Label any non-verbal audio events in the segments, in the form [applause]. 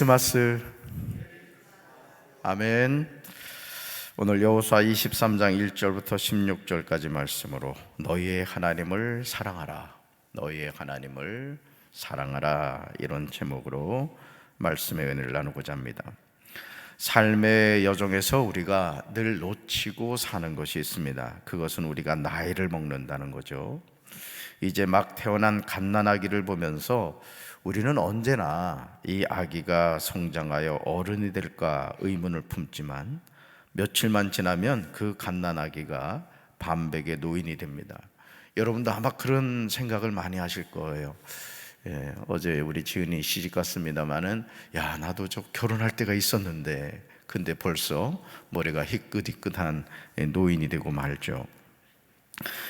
크리스마스 아멘. 오늘 여호수아 23장 1절부터 16절까지 말씀으로 너희의 하나님을 사랑하라. 너희의 하나님을 사랑하라. 이런 제목으로 말씀의 은혜를 나누고자 합니다. 삶의 여정에서 우리가 늘 놓치고 사는 것이 있습니다. 그것은 우리가 나이를 먹는다는 거죠. 이제 막 태어난 갓난아기를 보면서 우리는 언제나 이 아기가 성장하여 어른이 될까 의문을 품지만 며칠만 지나면 그 갓난 아기가 반백의 노인이 됩니다. 여러분도 아마 그런 생각을 많이 하실 거예요. 예, 어제 우리 지은이 시집 갔습니다마는 야 나도 저 결혼할 때가 있었는데 근데 벌써 머리가 희끗희끗한 노인이 되고 말죠.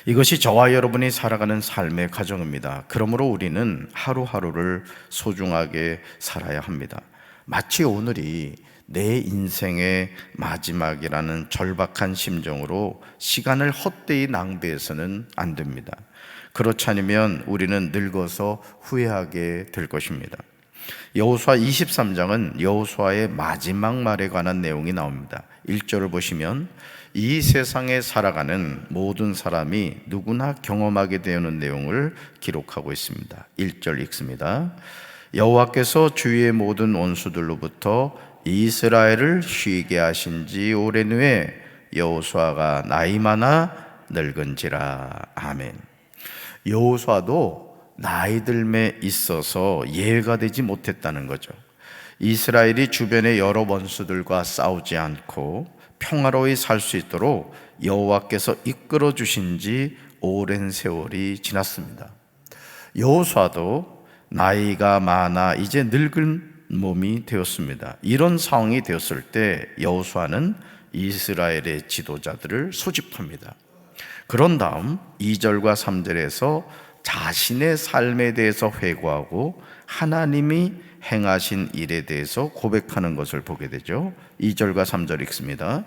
이것이 저와 여러분이 살아가는 삶의 과정입니다. 그러므로 우리는 하루하루를 소중하게 살아야 합니다. 마치 오늘이 내 인생의 마지막이라는 절박한 심정으로 시간을 헛되이 낭비해서는 안 됩니다. 그렇지 않으면 우리는 늙어서 후회하게 될 것입니다. 여호수아 23장은 여호수아의 마지막 말에 관한 내용이 나옵니다. 1절을 보시면 이 세상에 살아가는 모든 사람이 누구나 경험하게 되는 내용을 기록하고 있습니다. 1절 읽습니다. 여호와께서 주위의 모든 원수들로부터 이스라엘을 쉬게 하신 지 오랜 후에 여호수아가 나이 많아 늙은지라 아멘. 여호수아도 나이 들매 있어서 예외가 되지 못했다는 거죠. 이스라엘이 주변의 여러 원수들과 싸우지 않고 평화로이 살 수 있도록 여호와께서 이끌어 주신 지 오랜 세월이 지났습니다. 여호수아도 나이가 많아 이제 늙은 몸이 되었습니다. 이런 상황이 되었을 때 여호수아는 이스라엘의 지도자들을 소집합니다. 그런 다음 2절과 3절에서 자신의 삶에 대해서 회고하고 하나님이 행하신 일에 대해서 고백하는 것을 보게 되죠. 2절과 3절 읽습니다.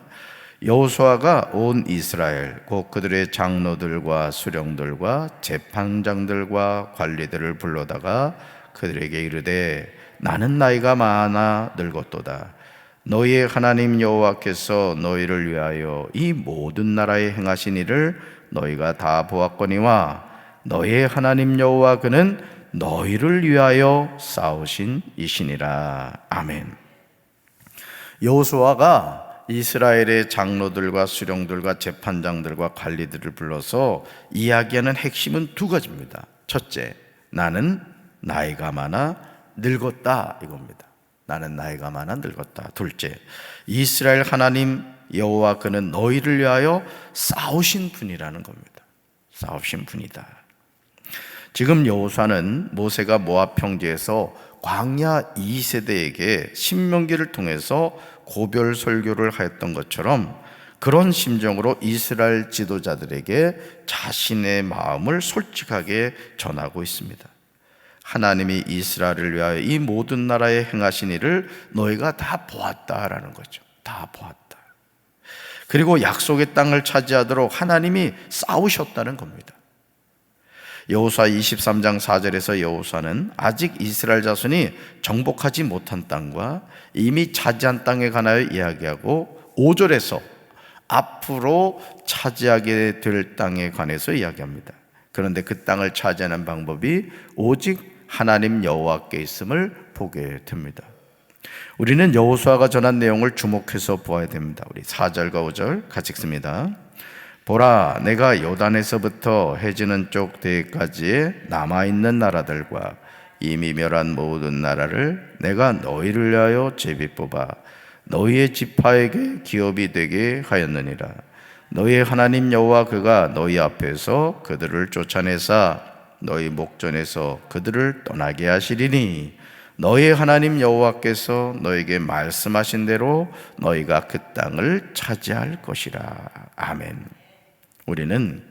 여호수아가 온 이스라엘 곧 그들의 장로들과 수령들과 재판장들과 관리들을 불러다가 그들에게 이르되 나는 나이가 많아 늙었도다. 너희의 하나님 여호와께서 너희를 위하여 이 모든 나라에 행하신 일을 너희가 다 보았거니와 너희의 하나님 여호와 그는 너희를 위하여 싸우신 이신이라. 아멘. 여호수아가 이스라엘의 장로들과 수령들과 재판장들과 관리들을 불러서 이야기하는 핵심은 두 가지입니다. 첫째, 나는 나이가 많아 늙었다 이겁니다. 나는 나이가 많아 늙었다. 둘째, 이스라엘 하나님 여호와 그는 너희를 위하여 싸우신 분이라는 겁니다. 싸우신 분이다. 지금 여호수아는 모세가 모압 평지에서 광야 2세대에게 신명기를 통해서 고별 설교를 하였던 것처럼 그런 심정으로 이스라엘 지도자들에게 자신의 마음을 솔직하게 전하고 있습니다. 하나님이 이스라엘을 위하여 이 모든 나라에 행하신 일을 너희가 다 보았다라는 거죠. 다 보았다. 그리고 약속의 땅을 차지하도록 하나님이 싸우셨다는 겁니다. 여호수아 23장 4절에서 여호수아는 아직 이스라엘 자손이 정복하지 못한 땅과 이미 차지한 땅에 관하여 이야기하고 5절에서 앞으로 차지하게 될 땅에 관해서 이야기합니다. 그런데 그 땅을 차지하는 방법이 오직 하나님 여호와께 있음을 보게 됩니다. 우리는 여호수아가 전한 내용을 주목해서 보아야 됩니다. 우리 4절과 5절 같이 읽습니다. 보라 내가 요단에서부터 해지는 쪽 대까지 남아 있는 나라들과 이미 멸한 모든 나라를 내가 너희를 위하여 제비 뽑아 너희의 지파에게 기업이 되게 하였느니라 너희의 하나님 여호와 그가 너희 앞에서 그들을 쫓아내사 너희 목전에서 그들을 떠나게 하시리니 너희 하나님 여호와께서 너에게 말씀하신 대로 너희가 그 땅을 차지할 것이라 아멘. 우리는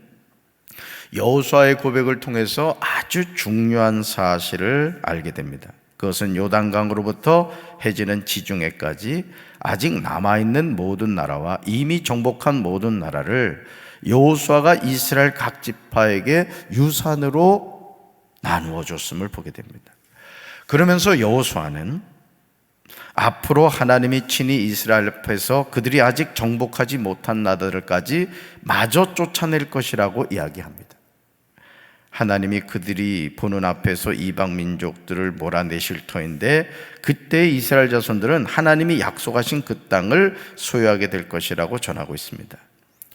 여호수아의 고백을 통해서 아주 중요한 사실을 알게 됩니다. 그것은 요단강으로부터 해지는 지중해까지 아직 남아 있는 모든 나라와 이미 정복한 모든 나라를 여호수아가 이스라엘 각 지파에게 유산으로 나누어 줬음을 보게 됩니다. 그러면서 여호수아는 앞으로 하나님이 친히 이스라엘 앞에서 그들이 아직 정복하지 못한 나라들까지 마저 쫓아낼 것이라고 이야기합니다. 하나님이 그들이 보는 앞에서 이방 민족들을 몰아내실 터인데 그때 이스라엘 자손들은 하나님이 약속하신 그 땅을 소유하게 될 것이라고 전하고 있습니다.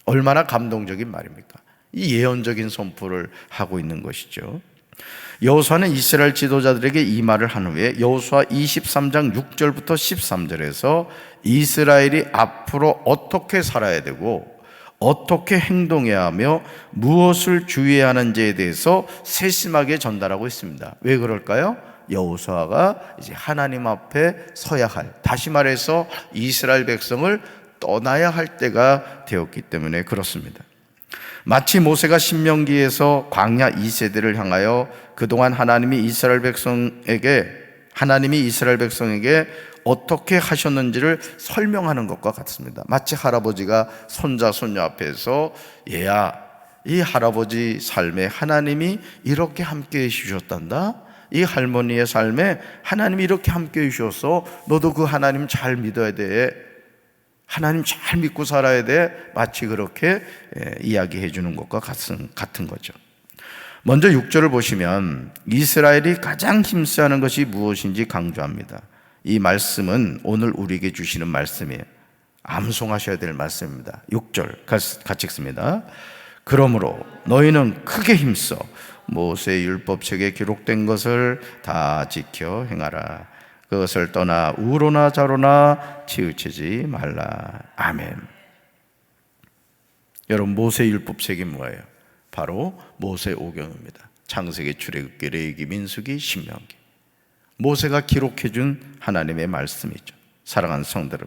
얼마나 감동적인 말입니까? 이 예언적인 선포를 하고 있는 것이죠. 여호수아는 이스라엘 지도자들에게 이 말을 한 후에 여호수아 23장 6절부터 13절에서 이스라엘이 앞으로 어떻게 살아야 되고 어떻게 행동해야 하며 무엇을 주의해야 하는지에 대해서 세심하게 전달하고 있습니다. 왜 그럴까요? 여호수아가 이제 하나님 앞에 서야 할 다시 말해서 이스라엘 백성을 떠나야 할 때가 되었기 때문에 그렇습니다. 마치 모세가 신명기에서 광야 2세대를 향하여 그동안 하나님이 이스라엘 백성에게 하나님이 이스라엘 백성에게 어떻게 하셨는지를 설명하는 것과 같습니다. 마치 할아버지가 손자 손녀 앞에서 얘야 이 할아버지 삶에 하나님이 이렇게 함께 해 주셨단다. 이 할머니의 삶에 하나님이 이렇게 함께 해 주셔서 너도 그 하나님 잘 믿어야 돼. 하나님 잘 믿고 살아야 돼. 마치 그렇게 예, 이야기해 주는 것과 같은, 같은 거죠. 먼저 6절을 보시면 이스라엘이 가장 힘쓰는 것이 무엇인지 강조합니다. 이 말씀은 오늘 우리에게 주시는 말씀이에요. 암송하셔야 될 말씀입니다. 6절 같이 읽습니다. 그러므로 너희는 크게 힘써 모세 율법책에 기록된 것을 다 지켜 행하라. 그것을 떠나 우로나 좌로나 치우치지 말라. 아멘. 여러분 모세 율법책이 뭐예요? 바로 모세 오경입니다. 창세기, 출애굽기, 레위기, 민수기, 신명기. 모세가 기록해 준 하나님의 말씀이죠. 사랑하는 성들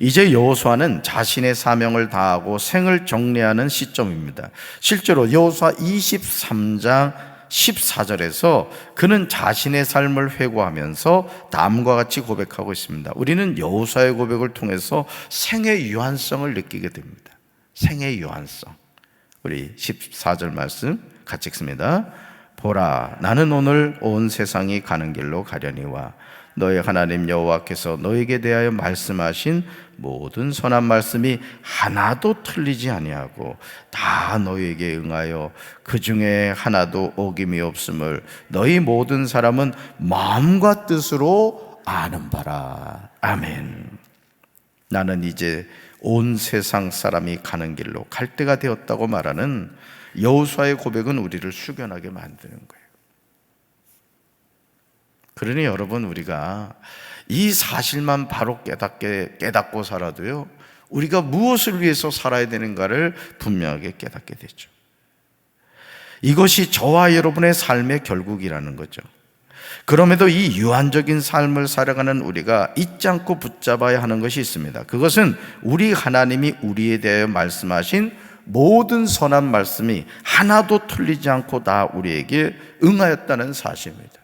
이제 여호수아는 자신의 사명을 다하고 생을 정리하는 시점입니다. 실제로 여호수아 23장 14절에서 그는 자신의 삶을 회고하면서 다음과 같이 고백하고 있습니다. 우리는 여호수아의 고백을 통해서 생의 유한성을 느끼게 됩니다. 생의 유한성. 우리 14절 말씀 같이 읽습니다. 보라 나는 오늘 온 세상이 가는 길로 가려니와 너의 하나님 여호와께서 너에게 대하여 말씀하신 모든 선한 말씀이 하나도 틀리지 아니하고 다 너에게 응하여 그 중에 하나도 어김이 없음을 너희 모든 사람은 마음과 뜻으로 아는 바라 아멘. 나는 이제 온 세상 사람이 가는 길로 갈 때가 되었다고 말하는 여호수아의 고백은 우리를 숙연하게 만드는 거예요. 그러니 여러분 우리가 이 사실만 바로 깨닫게 깨닫고 살아도요. 우리가 무엇을 위해서 살아야 되는가를 분명하게 깨닫게 되죠. 이것이 저와 여러분의 삶의 결국이라는 거죠. 그럼에도 이 유한적인 삶을 살아가는 우리가 잊지 않고 붙잡아야 하는 것이 있습니다. 그것은 우리 하나님이 우리에 대하여 말씀하신 모든 선한 말씀이 하나도 틀리지 않고 다 우리에게 응하였다는 사실입니다.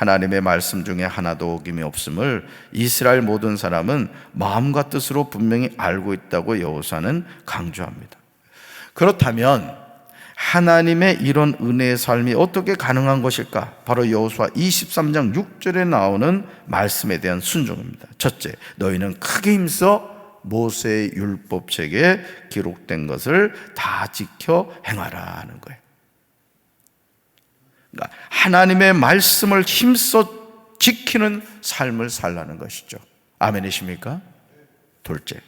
하나님의 말씀 중에 하나도 어김이 없음을 이스라엘 모든 사람은 마음과 뜻으로 분명히 알고 있다고 여호사는 강조합니다. 그렇다면 하나님의 이런 은혜의 삶이 어떻게 가능한 것일까? 바로 여호수아 23장 6절에 나오는 말씀에 대한 순종입니다. 첫째, 너희는 크게 힘써 모세의 율법책에 기록된 것을 다 지켜 행하라 하는 거예요. 그러니까 하나님의 말씀을 힘써 지키는 삶을 살라는 것이죠. 아멘이십니까? 둘째,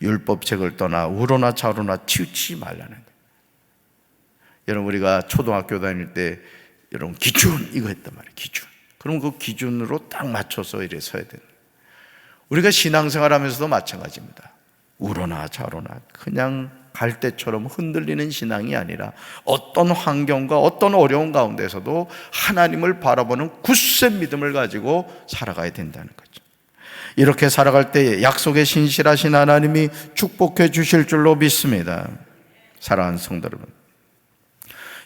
율법책을 떠나 우로나 좌로나 치우치지 말라는 거예요. 여러분 우리가 초등학교 다닐 때 여러분 기준 이거 했단 말이에요. 기준. 그럼 그 기준으로 딱 맞춰서 이래 서야 되는. 우리가 신앙생활하면서도 마찬가지입니다. 우로나 좌로나 그냥 갈 때처럼 흔들리는 신앙이 아니라 어떤 환경과 어떤 어려운 가운데서도 하나님을 바라보는 굳센 믿음을 가지고 살아가야 된다는 거죠. 이렇게 살아갈 때 약속에 신실하신 하나님이 축복해 주실 줄로 믿습니다. 사랑하는 성도 여러분.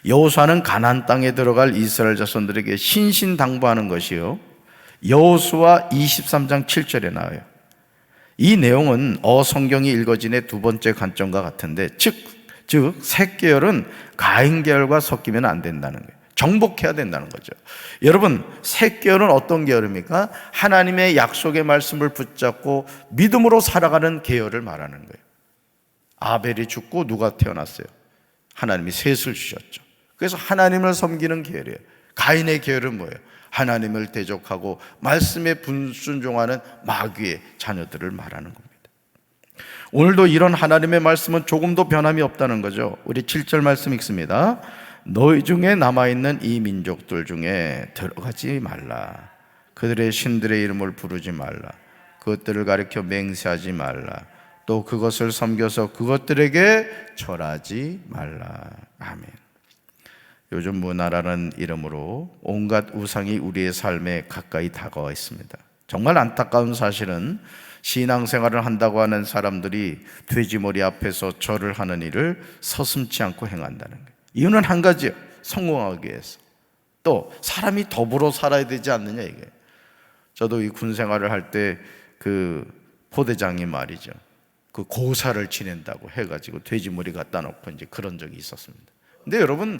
여호수아는 가나안 땅에 들어갈 이스라엘 자손들에게 신신당부하는 것이요. 여호수아 23장 7절에 나와요. 이 내용은 어성경이 읽어진의 두 번째 관점과 같은데 즉, 즉, 색 계열은 가인 계열과 섞이면 안 된다는 거예요. 정복해야 된다는 거죠. 여러분, 새 계열은 어떤 계열입니까? 하나님의 약속의 말씀을 붙잡고 믿음으로 살아가는 계열을 말하는 거예요. 아벨이 죽고 누가 태어났어요? 하나님이 셋을 주셨죠. 그래서 하나님을 섬기는 계열이에요. 가인의 계열은 뭐예요? 하나님을 대적하고 말씀에 분순종하는 마귀의 자녀들을 말하는 겁니다. 오늘도 이런 하나님의 말씀은 조금도 변함이 없다는 거죠. 우리 7절 말씀 읽습니다. 너희 중에 남아있는 이 민족들 중에 들어가지 말라. 그들의 신들의 이름을 부르지 말라. 그것들을 가리켜 맹세하지 말라. 또 그것을 섬겨서 그것들에게 절하지 말라. 아멘. 요즘 문화라는 이름으로 온갖 우상이 우리의 삶에 가까이 다가와 있습니다. 정말 안타까운 사실은 신앙생활을 한다고 하는 사람들이 돼지머리 앞에서 절을 하는 일을 서슴지 않고 행한다는 거예요. 이유는 한 가지요. 성공하기 위해서. 또 사람이 더불어 살아야 되지 않느냐 이게. 저도 이 군 생활을 할 때 그 포대장이 말이죠. 그 고사를 지낸다고 해가지고 돼지머리 갖다 놓고 이제 그런 적이 있었습니다. 근데 여러분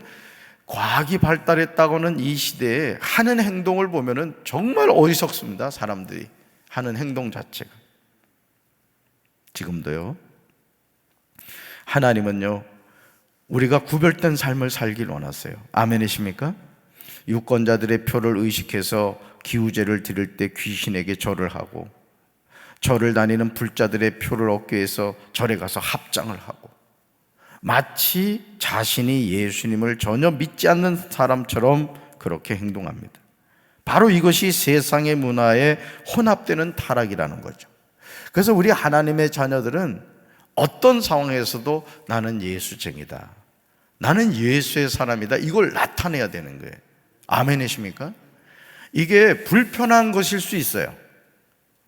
과학이 발달했다고는 이 시대에 하는 행동을 보면은 정말 어리석습니다. 사람들이 하는 행동 자체가. 지금도요. 하나님은요. 우리가 구별된 삶을 살길 원하세요. 아멘이십니까? 유권자들의 표를 의식해서 기우제를 드릴 때 귀신에게 절을 하고 절을 다니는 불자들의 표를 얻기 위해서 절에 가서 합장을 하고 마치 자신이 예수님을 전혀 믿지 않는 사람처럼 그렇게 행동합니다. 바로 이것이 세상의 문화에 혼합되는 타락이라는 거죠. 그래서 우리 하나님의 자녀들은 어떤 상황에서도 나는 예수쟁이다. 나는 예수의 사람이다. 이걸 나타내야 되는 거예요. 아멘이십니까? 이게 불편한 것일 수 있어요.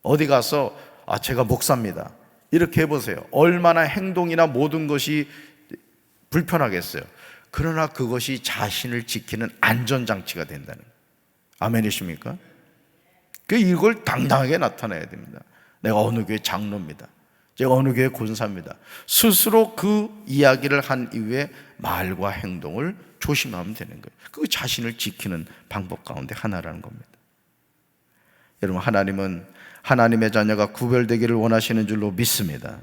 어디 가서 아 제가 목사입니다. 이렇게 해보세요. 얼마나 행동이나 모든 것이 불편하겠어요. 그러나 그것이 자신을 지키는 안전장치가 된다는 아멘이십니까? 그 이걸 당당하게 나타내야 됩니다. 내가 어느 교회 장로입니다. 제가 어느 교회 권사입니다. 스스로 그 이야기를 한 이후에 말과 행동을 조심하면 되는 거예요. 그 자신을 지키는 방법 가운데 하나라는 겁니다. 여러분 하나님은 하나님의 자녀가 구별되기를 원하시는 줄로 믿습니다.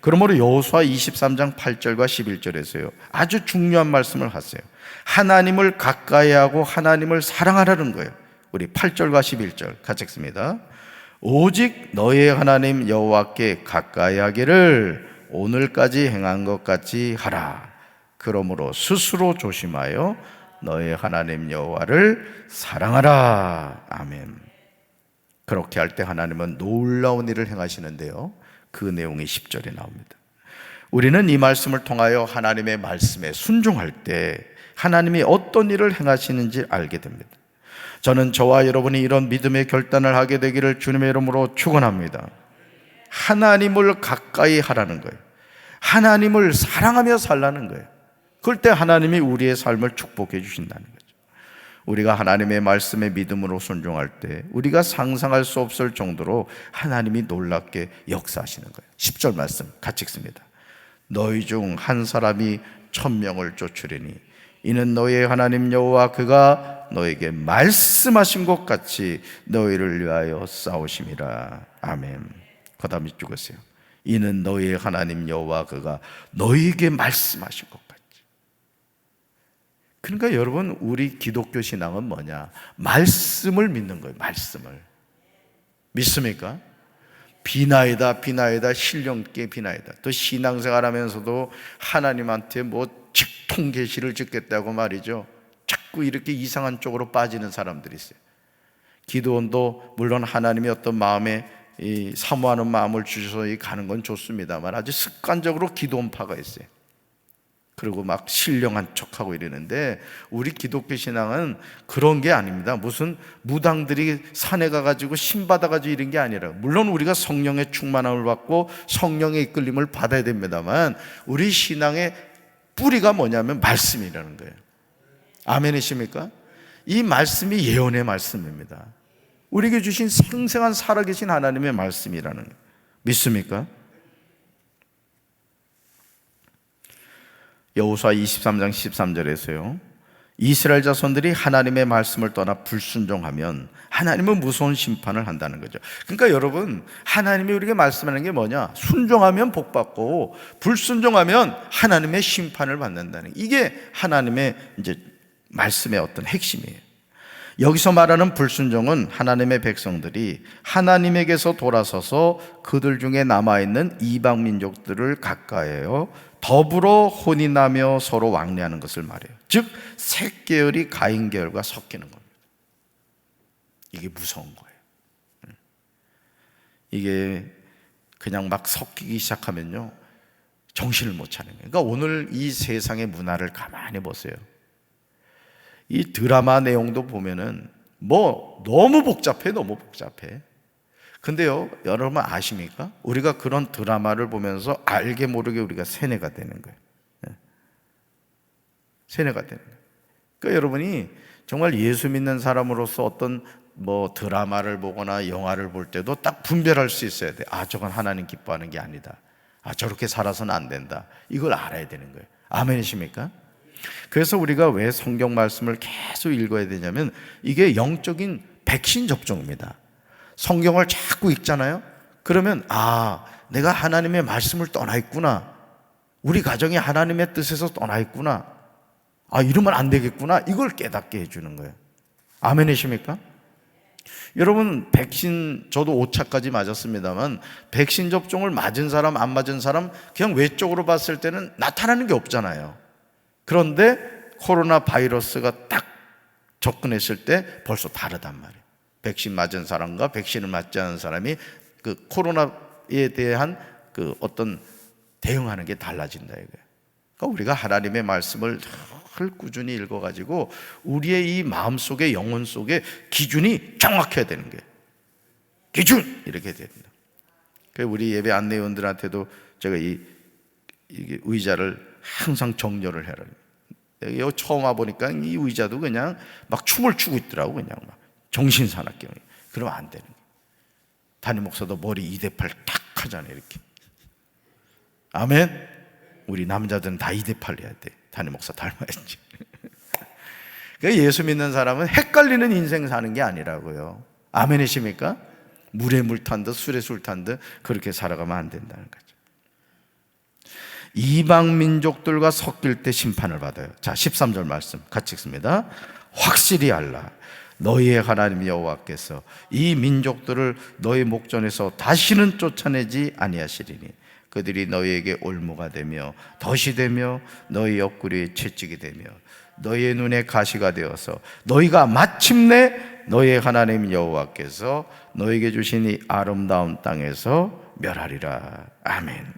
그러므로 여호수아 23장 8절과 11절에서요. 아주 중요한 말씀을 하세요. 하나님을 가까이 하고 하나님을 사랑하라는 거예요. 우리 8절과 11절 같이 읽습니다. 오직 너의 하나님 여호와께 가까이 하기를 오늘까지 행한 것 같이 하라. 그러므로 스스로 조심하여 너의 하나님 여호와를 사랑하라. 아멘. 그렇게 할 때 하나님은 놀라운 일을 행하시는데요. 그 내용이 10절에 나옵니다. 우리는 이 말씀을 통하여 하나님의 말씀에 순종할 때 하나님이 어떤 일을 행하시는지 알게 됩니다. 저는 저와 여러분이 이런 믿음의 결단을 하게 되기를 주님의 이름으로 축원합니다. 하나님을 가까이 하라는 거예요. 하나님을 사랑하며 살라는 거예요. 그럴 때 하나님이 우리의 삶을 축복해 주신다는 거죠. 우리가 하나님의 말씀에 믿음으로 순종할 때 우리가 상상할 수 없을 정도로 하나님이 놀랍게 역사하시는 거예요. 10절 말씀 같이 읽습니다. 너희 중 한 사람이 천명을 쫓으리니 이는 너희의 하나님 여호와 그가 너에게 말씀하신 것 같이 너희를 위하여 싸우심이라. 아멘. 그다음 이쪽 으세요 이는 너희의 하나님 여호와 그가 너희에게 말씀하신 것 같이. 그러니까 여러분 우리 기독교 신앙은 뭐냐? 말씀을 믿는 거예요. 말씀을. 믿습니까? 비나이다 비나이다 신령께 비나이다. 또 신앙생활 하면서도 하나님한테 뭐 직통 계시를 짓겠다고 말이죠. 자꾸 이렇게 이상한 쪽으로 빠지는 사람들이 있어요. 기도원도 물론 하나님이 어떤 마음에 이 사모하는 마음을 주셔서 가는 건 좋습니다만 아주 습관적으로 기도원파가 있어요. 그리고 막 신령한 척하고 이러는데 우리 기독교 신앙은 그런 게 아닙니다. 무슨 무당들이 산에 가가지고 신 받아가지고 이런 게 아니라 물론 우리가 성령의 충만함을 받고 성령의 이끌림을 받아야 됩니다만 우리 신앙의 뿌리가 뭐냐면 말씀이라는 거예요. 아멘이십니까? 이 말씀이 예언의 말씀입니다. 우리에게 주신 생생한 살아계신 하나님의 말씀이라는 거예요. 믿습니까? 여호수아 23장 13절에서요. 이스라엘 자손들이 하나님의 말씀을 떠나 불순종하면 하나님은 무서운 심판을 한다는 거죠. 그러니까 여러분, 하나님이 우리에게 말씀하는 게 뭐냐? 순종하면 복 받고 불순종하면 하나님의 심판을 받는다는 이게 하나님의 이제 말씀의 어떤 핵심이에요. 여기서 말하는 불순종은 하나님의 백성들이 하나님에게서 돌아서서 그들 중에 남아있는 이방 민족들을 가까이해요. 더불어 혼이 나며 서로 왕래하는 것을 말해요. 즉, 색 계열이 가인 계열과 섞이는 겁니다. 이게 무서운 거예요. 이게 그냥 막 섞이기 시작하면요. 정신을 못 차는 거예요. 그러니까 오늘 이 세상의 문화를 가만히 보세요. 이 드라마 내용도 보면은 뭐 너무 복잡해, 너무 복잡해. 근데요, 여러분 아십니까? 우리가 그런 드라마를 보면서 알게 모르게 우리가 세뇌가 되는 거예요. 예. 세뇌가 되는 거예요. 그러니까 여러분이 정말 예수 믿는 사람으로서 어떤 뭐 드라마를 보거나 영화를 볼 때도 딱 분별할 수 있어야 돼. 아, 저건 하나님 기뻐하는 게 아니다. 아, 저렇게 살아서는 안 된다. 이걸 알아야 되는 거예요. 아멘이십니까? 그래서 우리가 왜 성경 말씀을 계속 읽어야 되냐면 이게 영적인 백신 접종입니다. 성경을 자꾸 읽잖아요. 그러면 아, 내가 하나님의 말씀을 떠나 있구나. 우리 가정이 하나님의 뜻에서 떠나 있구나. 아, 이러면 안 되겠구나. 이걸 깨닫게 해 주는 거예요. 아멘이십니까? 여러분, 백신, 저도 5차까지 맞았습니다만, 백신 접종을 맞은 사람, 안 맞은 사람, 그냥 외적으로 봤을 때는 나타나는 게 없잖아요. 그런데 코로나 바이러스가 딱 접근했을 때 벌써 다르단 말이에요. 백신 맞은 사람과 백신을 맞지 않은 사람이 그 코로나에 대한 그 어떤 대응하는 게 달라진다 이거예요. 그러니까 우리가 하나님의 말씀을 늘 꾸준히 읽어가지고 우리의 이 마음 속에 영혼 속에 기준이 정확해야 되는 거예요. 기준 이렇게 됩니다. 그 우리 예배 안내원들한테도 제가 이 이게 의자를 항상 정렬을 해라. 여기 처음 와 보니까 이 의자도 그냥 막 춤을 추고 있더라고 그냥 막 정신사납게 그러면 안 되는 거예요. 담임 목사도 머리 2대8 탁 하잖아요 이렇게. 아멘. 우리 남자들은 다 2대8 해야 돼. 담임 목사 닮아야지. [laughs] 그러니까 예수 믿는 사람은 헷갈리는 인생 사는 게 아니라고요. 아멘이십니까? 물에 물 탄 듯 술에 술 탄 듯 그렇게 살아가면 안 된다는 거죠. 이방 민족들과 섞일 때 심판을 받아요. 자, 13절 말씀 같이 읽습니다. 확실히 알라. 너희의 하나님 여호와께서 이 민족들을 너희 목전에서 다시는 쫓아내지 아니하시리니 그들이 너희에게 올무가 되며 덫이 되며 너희 옆구리에 채찍이 되며 너희의 눈에 가시가 되어서 너희가 마침내 너희의 하나님 여호와께서 너희에게 주신 이 아름다운 땅에서 멸하리라. 아멘.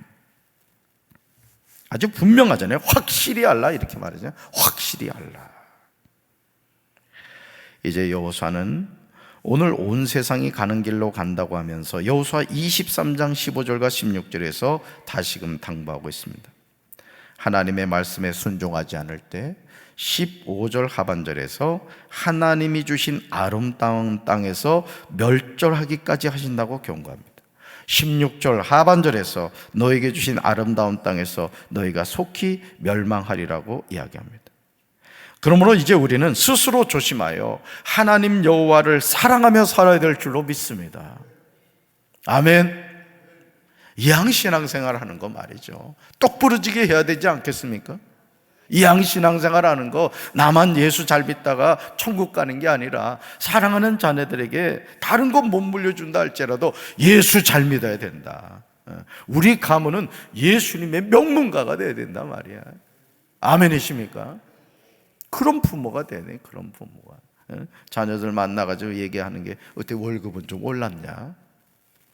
아주 분명하잖아요. 확실히 알라 이렇게 말하죠. 확실히 알라. 이제 여호수아는 오늘 온 세상이 가는 길로 간다고 하면서 여호수아 23장 15절과 16절에서 다시금 당부하고 있습니다. 하나님의 말씀에 순종하지 않을 때 15절 하반절에서 하나님이 주신 아름다운 땅에서 멸절하기까지 하신다고 경고합니다. 16절 하반절에서 너에게 주신 아름다운 땅에서 너희가 속히 멸망하리라고 이야기합니다. 그러므로 이제 우리는 스스로 조심하여 하나님 여호와를 사랑하며 살아야 될 줄로 믿습니다. 아멘. 이양 신앙생활 하는 거 말이죠. 똑부러지게 해야 되지 않겠습니까? 이양 신앙생활 하는 거 나만 예수 잘 믿다가 천국 가는 게 아니라 사랑하는 자녀들에게 다른 것못 물려준다 할지라도 예수 잘 믿어야 된다. 어, 우리 가문은 예수님의 명문가가 돼야 된다 말이야. 아멘이십니까? 그런 부모가 되네. 그런 부모가. 어, 자녀들 만나가지고 얘기하는 게 어때 월급은 좀 올랐냐?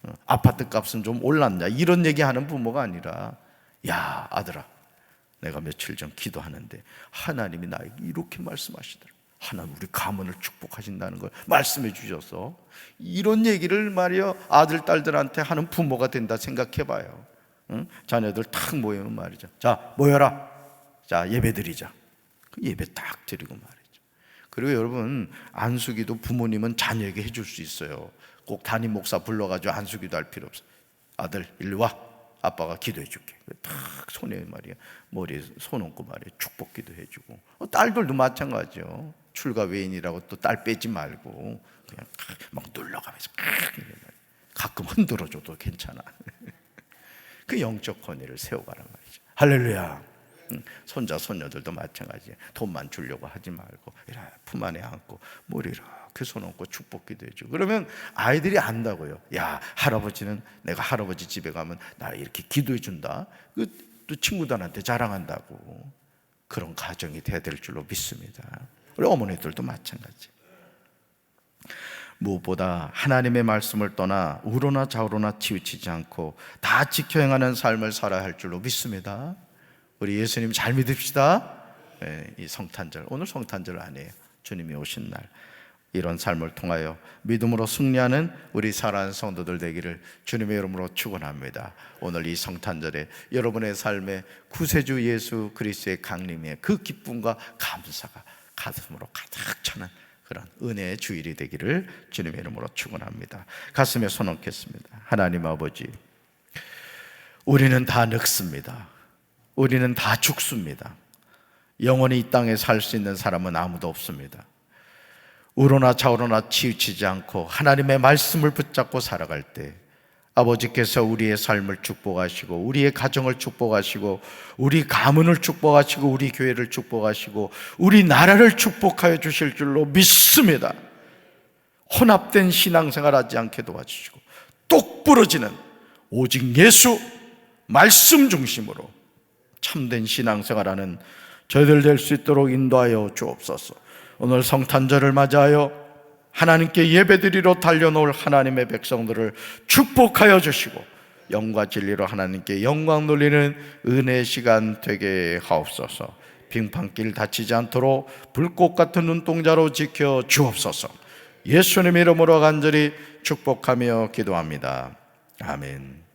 어, 아파트 값은 좀 올랐냐? 이런 얘기하는 부모가 아니라 야 아들아 내가 며칠 전 기도하는데 하나님이 나에게 이렇게 말씀하시더라. 하나님 우리 가문을 축복하신다는 걸 말씀해 주셔서 이런 얘기를 말이요 아들 딸들한테 하는 부모가 된다 생각해 봐요. 응? 자녀들 탁 모이면 말이죠. 자 모여라. 자 예배 드리자. 그 예배 딱 드리고 말이죠. 그리고 여러분 안수기도 부모님은 자녀에게 해줄 수 있어요. 꼭 담임 목사 불러가지고 안수기도 할 필요 없어. 아들 일로 와. 아빠가 기도해 줄게. 탁 손에 말이야 머리에 손 얹고 말이야 축복 기도해 주고 어, 딸들도 마찬가지요. 출가 외인이라고 또 딸 빼지 말고 그냥 막 눌러가면서. 가끔 흔들어줘도 괜찮아. [laughs] 그 영적 권위를 세워가란 말이죠. 할렐루야. 응, 손자 손녀들도 마찬가지야. 돈만 주려고 하지 말고 이렇게 품 안에 안고 머리 이렇게 손 얹고 축복기도 해주고 그러면 아이들이 안다고요. 야 할아버지는 내가 할아버지 집에 가면 나 이렇게 기도해 준다. 그또 친구들한테 자랑한다고 그런 가정이 돼야 될 줄로 믿습니다. 우리 어머니들도 마찬가지. 무엇보다 하나님의 말씀을 떠나 우로나 좌우로나 치우치지 않고 다 지켜 행하는 삶을 살아야 할 줄로 믿습니다. 우리 예수님 잘 믿읍시다. 예, 이 성탄절 오늘 성탄절 아니에요. 주님이 오신 날 이런 삶을 통하여 믿음으로 승리하는 우리 사랑하는 성도들 되기를 주님의 이름으로 축원합니다. 오늘 이 성탄절에 여러분의 삶에 구세주 예수 그리스도의 강림의 그 기쁨과 감사가 가슴으로 가득 차는 그런 은혜의 주일이 되기를 주님의 이름으로 축원합니다. 가슴에 손 얹겠습니다. 하나님 아버지 우리는 다 늙습니다. 우리는 다 죽습니다. 영원히 이 땅에 살 수 있는 사람은 아무도 없습니다. 우로나 좌우로나 치우치지 않고 하나님의 말씀을 붙잡고 살아갈 때 아버지께서 우리의 삶을 축복하시고 우리의 가정을 축복하시고 우리 가문을 축복하시고 우리 교회를 축복하시고 우리 나라를 축복하여 주실 줄로 믿습니다. 혼합된 신앙생활 하지 않게 도와주시고 똑 부러지는 오직 예수 말씀 중심으로 참된 신앙생활하는 저희들 될 수 있도록 인도하여 주옵소서. 오늘 성탄절을 맞이하여 하나님께 예배드리러 달려놓을 하나님의 백성들을 축복하여 주시고 영과 진리로 하나님께 영광 돌리는 은혜의 시간 되게 하옵소서. 빙판길 다치지 않도록 불꽃 같은 눈동자로 지켜 주옵소서. 예수님 이름으로 간절히 축복하며 기도합니다. 아멘.